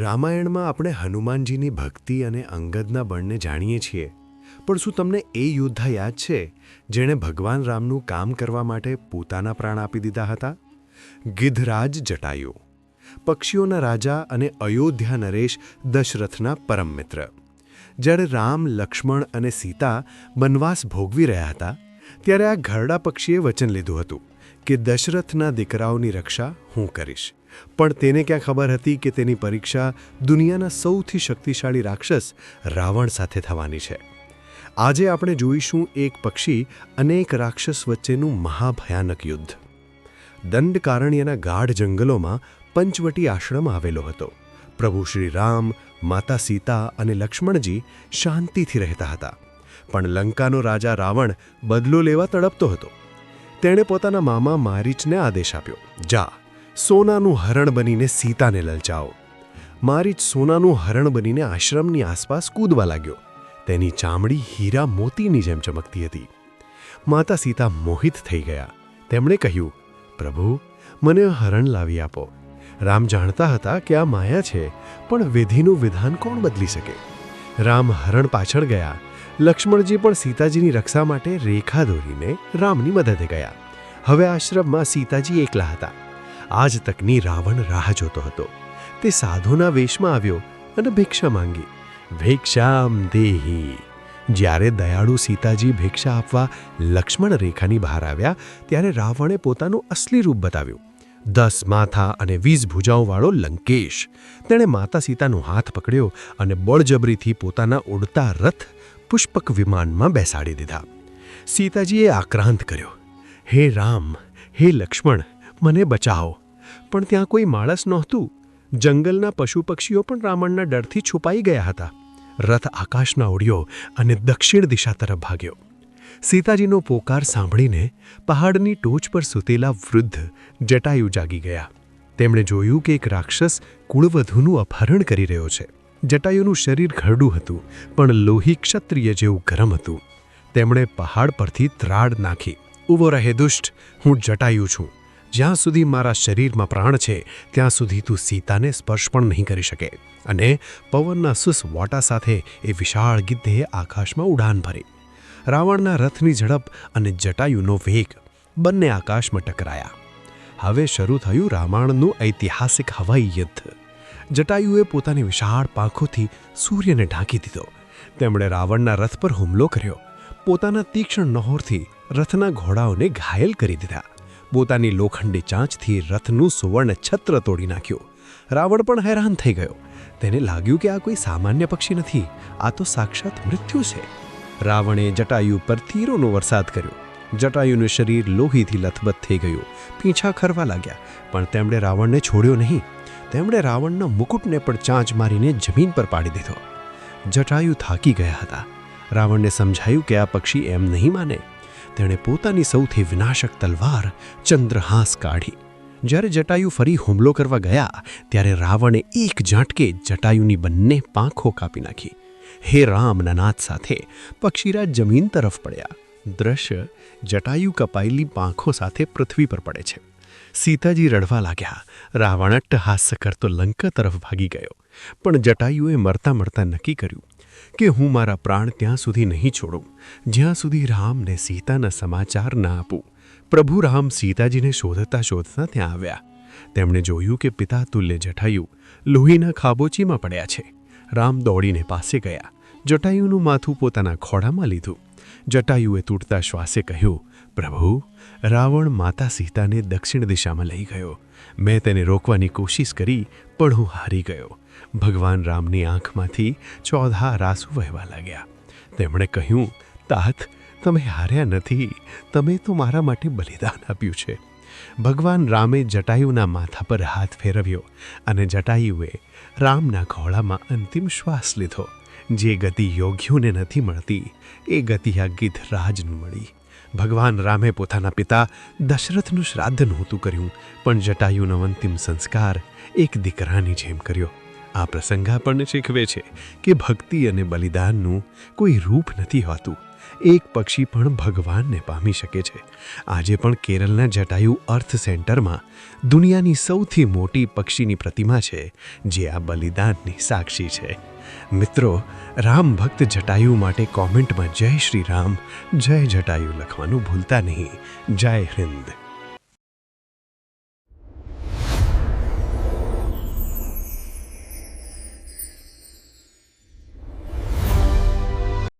રામાયણમાં આપણે હનુમાનજીની ભક્તિ અને અંગદના બળને જાણીએ છીએ. પણ શું તમને એ યોદ્ધા યાદ છે, જેણે ભગવાન રામનું કામ કરવા માટે પોતાના પ્રાણ આપી દીધા હતા? ગિધરાજ જટાયુ, પક્ષીઓના રાજા અને અયોધ્યા નરેશ દશરથના પરમ મિત્ર જ્યારે રામ, લક્ષ્મણ અને સીતા વનવાસ ભોગવી રહ્યા હતા, ત્યારે આ ઘરડા પક્ષીએ વચન લીધું હતું કે દશરથના દીકરાઓની રક્ષા હું કરીશ. પણ તેને ક્યાં ખબર હતી કે તેની પરીક્ષા દુનિયાના સૌથી શક્તિશાળી રાક્ષસ રાવણ સાથે થવાની છે. આજે આપણે જોઈશું એક પક્ષી અનેક રાક્ષસ વચ્ચેનું મહાભયાનક યુદ્ધ. દંડકારણ્યના ગાઢ જંગલોમાં પંચવટી આશ્રમ આવેલો હતો. પ્રભુ શ્રી રામ, માતા સીતા અને લક્ષ્મણજી શાંતિથી રહેતા હતા. પણ લંકાનો રાજા રાવણ બદલો લેવા તડપતો હતો. તેણે પોતાના મામા મારીચને આદેશ આપ્યો, જા સોનાનું હરણ બનીને સીતાને લલચાવો. મારીચ સોનાનું હરણ બનીને આશ્રમની આસપાસ કૂદવા લાગ્યો. તેની ચામડી હીરા મોતીની જેમ ચમકતી હતી. માતા સીતા મોહિત થઈ ગયા. તેમણે કહ્યું, પ્રભુ, મને હરણ લાવી આપો. રામ જાણતા હતા કે આ માયા છે, પણ વિધિનું વિધાન કોણ બદલી શકે? રામ હરણ પાછળ ગયા. લક્ષ્મણજી પણ સીતાજીની રક્ષા માટે રેખા દોરીને રામની મદદે ગયા. હવે આશ્રમમાં સીતાજી એકલા હતા. આજ તકની રાવણ રાહ જોતો હતો. તે સાધુના વેશમાં આવ્યો અને ભિક્ષા માંગી. ભિક્ષામ દેહી. જ્યારે દયાળુ સીતાજી ભિક્ષા આપવા લક્ષ્મણ રેખાની બહાર આવ્યા, ત્યારે રાવણે પોતાનું અસલી રૂપ બતાવ્યું. દસ માથા અને વીસ ભુજાઓવાળો લંકેશ. તેણે માતા સીતાનો હાથ પકડ્યો અને બળજબરીથી પોતાના ઉડતા રથ પુષ્પક વિમાનમાં બેસાડી દીધા. સીતાજીએ આક્રાંત કર્યો. હે રામ, હે લક્ષ્મણ મને બચાવો. પણ ત્યાં કોઈ માણસ નહોતું. જંગલના પશુ પક્ષીઓ પણ રાવણના ડરથી છુપાઈ ગયા હતા. રથ આકાશમાં ઉડ્યો અને દક્ષિણ દિશા તરફ ભાગ્યો. સીતાજીનો પોકાર સાંભળીને પહાડની ટોચ પર સૂતેલા વૃદ્ધ જટાયુ જાગી ગયા. તેમણે જોયું કે એક રાક્ષસ કુળવધુનું અપહરણ કરી રહ્યો છે. જટાયુનું શરીર ઘરડું હતું, પણ લોહી ક્ષત્રિય જેવું ગરમ હતું. તેમણે પહાડ પરથી ત્રાડ નાખી. ઊભો રહે દુષ્ટ, હું જટાયુ છું. જ્યાં સુધી મારા શરીરમાં પ્રાણ છે, ત્યાં સુધી તું સીતાને સ્પર્શ પણ નહીં કરી શકે. અને પવનના સુસ વોટા સાથે એ વિશાળ ગિદ્ધે આકાશમાં ઉડાન ભરી. રાવણના રથની ઝડપ અને જટાયુનો વેગ બંને આકાશમાં ટકરાયા. હવે શરૂ થયું રામાયણનું ઐતિહાસિક હવાઈ યુદ્ધ. જટાયુએ પોતાની વિશાળ પાંખોથી સૂર્યને ઢાંકી દીધો. તેમણે રાવણના રથ પર હુમલો કર્યો. પોતાના તીક્ષ્ણ નહોરથી રથના ઘોડાઓને ઘાયલ કરી દીધા. પોતાની લોખંડી ચાંચથી રથનું સુવર્ણ છત્ર તોડી નાખ્યું. રાવણ પણ હેરાન થઈ ગયો. તેને લાગ્યું કે આ કોઈ સામાન્ય પક્ષી નથી. આ તો સાક્ષાત મૃત્યુ છે. રાવણે જટાયુ પર તીરોનો વરસાદ કર્યો. જટાયુનું શરીર લોહીથી લથબથ થઈ ગયું. પીંછા ખરવા લાગ્યા. પણ તેમણે રાવણને છોડ્યો નહીં. તેમણે રાવણના મુકુટને પણ ચાંચ મારીને જમીન પર પાડી દીધો. જટાયુ થાકી ગયા હતા. રાવણને સમજાયું કે આ પક્ષી એમ નહીં માને. તેણે પોતાની સૌથી વિનાશક તલવાર ચંદ્રહાસ કાઢી. જ્યારે જટાયુ ફરી હુમલો કરવા ગયા, ત્યારે રાવણે એક ઝાટકે જટાયુની બંને પાંખો કાપી નાખી. હે રામના નાદ સાથે પક્ષીરાજ જમીન તરફ પડ્યા. દ્રશ્ય જટાયુ કપાયેલી પાંખો સાથે પૃથ્વી પર પડે છે. સીતાજી રડવા લાગ્યા. રાવણ અટ્ટહાસ્ય કરતો લંકા તરફ ભાગી ગયો. પણ જટાયુએ મરતા મરતા નક્કી કર્યું કે હું મારા પ્રાણ ત્યાં સુધી નહીં છોડું. જ્યાં સુધી રામને સીતાના સમાચાર ના આપું. પ્રભુ રામ સીતાજીને શોધતા શોધતા ત્યાં આવ્યા. તેમણે જોયું કે પિતા તુલ્ય જટાયુ લોહીના ખાબોચીમાં પડ્યા છે. રામ દોડીને પાસે ગયા. જટાયુનું માથું પોતાના ખોડામાં લીધું. જટાયુએ તૂટતા શ્વાસે કહ્યું, પ્રભુ રાવણ માતા સીતાને દક્ષિણ દિશામાં લઈ ગયો. મેં તેને રોકવાની કોશિશ કરી, પણ હું હારી ગયો. ભગવાન રામની આંખમાંથી ચોધા રાસુ વહેવા લાગ્યા. તેમણે કહ્યું, તાત, તમે હાર્યા નથી. તમે તો મારા માટે બલિદાન આપ્યું છે. ભગવાન રામે જટાયુના માથા પર હાથ ફેરવ્યો અને જટાયુએ રામના ઘોડામાં અંતિમ શ્વાસ લીધો. જે ગતિ યોગ્યોને નથી મળતી, એ ગતિ આ ગીધરાજને મળી. ભગવાન રામે પોતાના પિતા દશરથનું શ્રાદ્ધ નહોતું કર્યું, પણ જટાયુનો અંતિમ સંસ્કાર એક દીકરાની જેમ કર્યો. આ પ્રસંગ આપણને શીખવે છે કે ભક્તિ અને બલિદાનનું કોઈ રૂપ નથી હોતું. એક પક્ષી પણ ભગવાનને પામી શકે છે. આજે પણ કેરળના જટાયુ અર્થ સેન્ટરમાં દુનિયાની સૌથી મોટી પક્ષીની પ્રતિમા છે, જે આ બલિદાનની સાક્ષી છે. મિત્રો, રામ ભક્ત જટાયુ માટે કોમેન્ટમાં જય શ્રી રામ, જય જટાયુ લખવાનું ભૂલતા નહીં. જય હિન્દ.